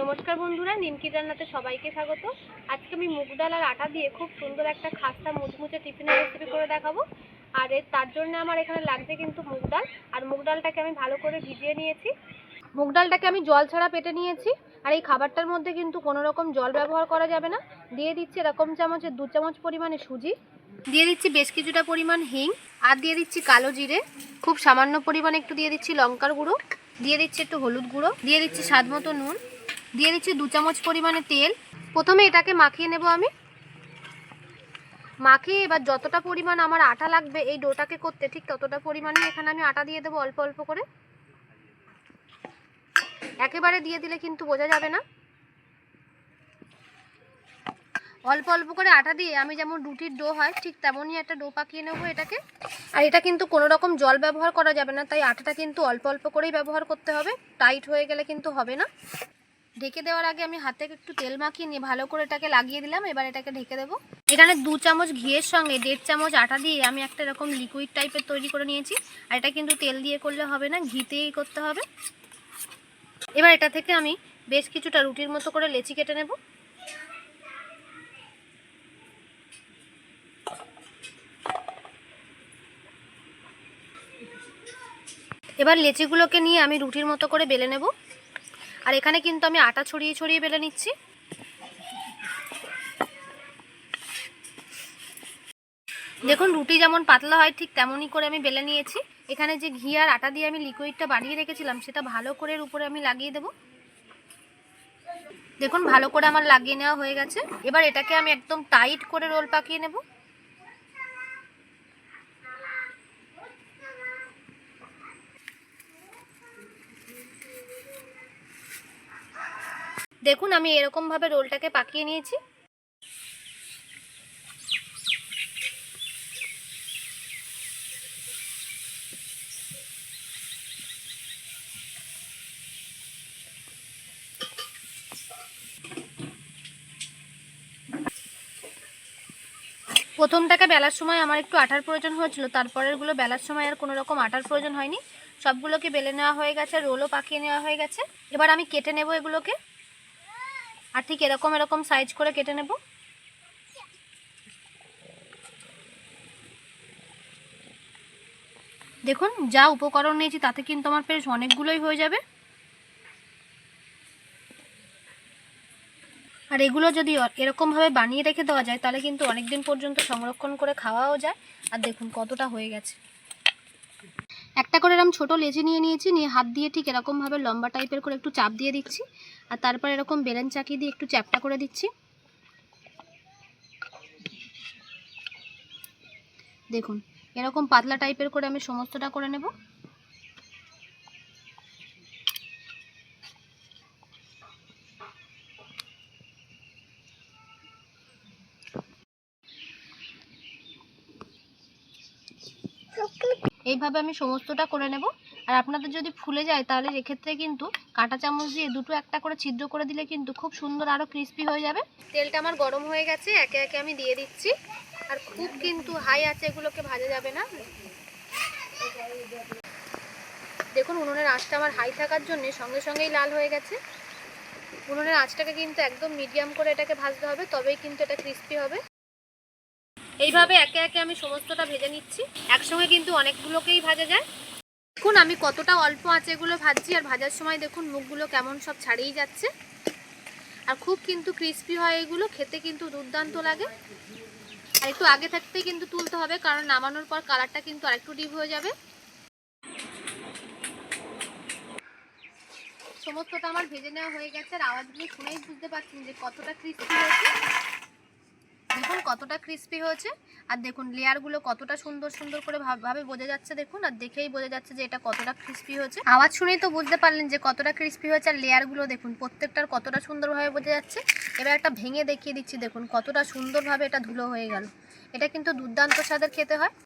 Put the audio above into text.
নমস্কার বন্ধুরা, নিমকি রান্নাতে সবাইকে স্বাগত। আজকে আমি মুগ ডাল আর আটা দিয়ে খুব সুন্দর একটা খাস্তা মুচমুচে টিফিনের রেসিপি করে দেখাবো। আর এর তার জন্য আমার এখানে লাগছে কিন্তু মুগ ডাল। আর মুগ ডালটাকে আমি ভালো করে ভিজিয়ে নিয়েছি। মুগ ডালটাকে আমি জল ছাড়া পেটে নিয়েছি। আর এই খাবারটার মধ্যে কিন্তু কোনো রকম জল ব্যবহার করা যাবে না। দিয়ে দিচ্ছি এরকম চামচের দু চামচ পরিমাণে সুজি। দিয়ে দিচ্ছি বেশ কিছুটা পরিমাণ হিং। আর দিয়ে দিচ্ছি কালো জিরে। খুব সামান্য পরিমাণে একটু দিয়ে দিচ্ছি লঙ্কার গুঁড়ো। দিয়ে দিচ্ছি একটু হলুদ গুঁড়ো। দিয়ে দিচ্ছি স্বাদ মতো নুন। দিয়ে দিচ্ছি দু চামচ পরিমাণে তেল। প্রথমে এটাকে মাখিয়ে নেব আমি। মাখিয়ে এবার যতটা পরিমাণ আমার আটা লাগবে এই ডোটাকে করতে, ঠিক ততটা পরিমাণে এখানে আমি আটা দিয়ে দেবো অল্প অল্প করে। একেবারে দিয়ে দিলে কিন্তু বোঝা যাবে না। অল্প অল্প করে আটা দিয়ে আমি যেমন রুটির ডো হয়, ঠিক তেমনই একটা ডো পাকিয়ে নেব এটাকে। আর এটা কিন্তু কোনো রকম জল ব্যবহার করা যাবে না, তাই আটাটা কিন্তু অল্প অল্প করেই ব্যবহার করতে হবে। টাইট হয়ে গেলে কিন্তু হবে না। ঢেকে দেওয়ার আগে আমি হাতে একটু তেল মাখিয়ে নিয়ে ভালো করে এটাকে লাগিয়ে দিলাম, এবার এটাকে ঢেকে দেবো। এখানে দু চামচ ঘিয়ের সঙ্গে দেড় চামচ আটা দিয়ে আমি একটা এরকম লিকুইড টাইপের তৈরি করে নিয়েছি। আর এটা কিন্তু তেল দিয়ে করলে হবে না, ঘিতেই করতে হবে। এবার এটা থেকে আমি বেশ কিছুটা রুটির মতো করে লেচি কেটে নেব। এবার লেচিগুলোকে নিয়ে আমি রুটির মতো করে বেলে নেব। আর এখানে কিন্তু আমি আটা ছড়িয়ে ছড়িয়ে বেলে নিচ্ছি। দেখুন, রুটি যেমন পাতলা হয়, ঠিক তেমনই করে আমি বেলে নিয়েছি। এখানে যে ঘি আর আটা দিয়ে আমি লিকুইডটা বানিয়ে রেখেছিলাম, সেটা ভালো করে উপরে আমি লাগিয়ে দেব। দেখুন, ভালো করে আমার লাগিয়ে নেওয়া হয়ে গেছে। এবার এটাকে আমি একদম টাইট করে রোল পাকিয়ে নেব। দেখুন, আমি এরকমভাবে রোলটাকে পাকিয়ে নিয়েছি। প্রথমটাকে বেলার সময় আমার একটু আটার প্রয়োজন হয়েছিল, তারপরেরগুলো বেলার সময় আর কোনো রকম আটার প্রয়োজন হয়নি। সবগুলোকে বেলে নেওয়া হয়ে গেছে, রোলও পাকিয়ে নেওয়া হয়ে গেছে। এবার আমি কেটে নেব এগুলোকে। আর ঠিক এরকম এরকম সাইজ করে কেটে নেব। দেখুন, যা উপকরণ নিয়েছি তাতে কিন্তু আমার বেশ অনেকগুলোই হয়ে যাবে। আর এগুলো যদি এরকমভাবে বানিয়ে রেখে দেওয়া যায়, তাহলে কিন্তু অনেক দিন পর্যন্ত সংরক্ষণ করে খাওয়াও যায়। আর দেখুন কতটা হয়ে গেছে। একটা করে এরকম ছোটো লেচি নিয়ে নিয়েছি, নিয়ে হাত দিয়ে ঠিক এরকমভাবে লম্বা টাইপের করে একটু চাপ দিয়ে দিচ্ছি। আর তারপর এরকম বেলেন চাকি দিয়ে একটু চ্যাপটা করে দিচ্ছি। দেখুন, এরকম পাতলা টাইপের করে আমি সমস্তটা করে নেব। এইভাবে আমি সমস্তটা করে নেব। আর আপনাদের যদি ফুলে যায়, তাহলে এক্ষেত্রে কিন্তু কাঁটা চামচ দিয়ে দুটো একটা করে ছিদ্র করে দিলে কিন্তু খুব সুন্দর আরও ক্রিস্পি হয়ে যাবে। তেলটা আমার গরম হয়ে গেছে, একে একে আমি দিয়ে দিচ্ছি। আর খুব কিন্তু হাই আছে, এগুলোকে ভাজা যাবে না। দেখুন, উনুনের আঁচটা আমার হাই থাকার জন্য সঙ্গে সঙ্গেই লাল হয়ে গেছে। উনুনের আঁচটাকে কিন্তু একদম মিডিয়াম করে এটাকে ভাজতে হবে, তবেই কিন্তু এটা ক্রিস্পি হবে। এইভাবে একে একে আমি সমস্তটা ভেজে নিচ্ছি। একসঙ্গে কিন্তু অনেকগুলোকেই ভাজা যায়। দেখুন, আমি কতটা অল্প আঁচে এগুলো ভাজছি, আর ভাজার সময় দেখুন মুখগুলো কেমন সব ছাড়িয়ে যাচ্ছে। আর খুব কিন্তু ক্রিস্পি হয় এগুলো, খেতে কিন্তু দুর্দান্ত লাগে। আর একটু আগে থাকতেই কিন্তু তুলতে হবে, কারণ নামানোর পর কালারটা কিন্তু আরেকটু ডিপ হয়ে যাবে। সমস্তটা আমার ভেজে নেওয়া হয়ে গেছে, আর আওয়াজগুলো শুনেই বুঝতে পারছেন যে কতটা ক্রিস্পি হয়েছে। দেখুন কতটা ক্রিস্পি হয়েছে। আর দেখুন লেয়ারগুলো কতটা সুন্দর সুন্দর করে ভাবে বোঝা যাচ্ছে দেখুন, আর দেখেই বোঝা যাচ্ছে যে এটা কতটা ক্রিস্পি হয়েছে। আওয়াজ শুনেই তো বুঝতে পারলেন যে কতটা ক্রিস্পি হয়েছে, আর লেয়ারগুলো দেখুন প্রত্যেকটার কতটা সুন্দরভাবে বোঝা যাচ্ছে। এবার একটা ভেঙে দেখিয়ে দিচ্ছি দেখুন কতটা সুন্দরভাবে এটা ধুলো হয়ে গেল। এটা কিন্তু দুর্দান্ত স্বাদের খেতে হয়।